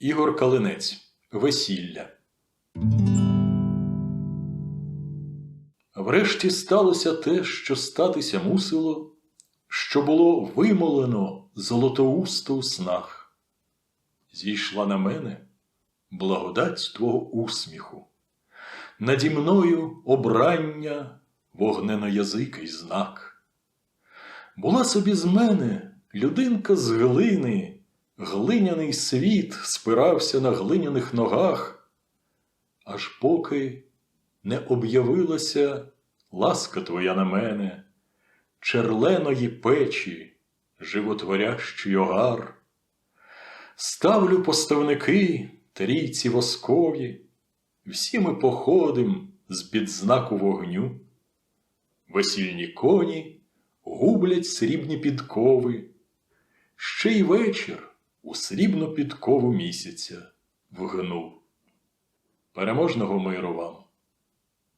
Ігор Калинець. Весілля. Врешті сталося те, що статися мусило, що було вимолено золотоусто у снах. Зійшла на мене благодать твого усміху, наді мною обрання вогненоязикий знак. Була собі з мене людинка з глини, глиняний світ спирався на глиняних ногах, аж поки не об'явилася ласка твоя на мене, черленої печі, животворящий огар. Ставлю поставники трійці воскові, всі ми походим з-під знаку вогню. Весільні коні гублять срібні підкови, ще й вечір у срібну підкову місяця вгнув. Переможного миру вам!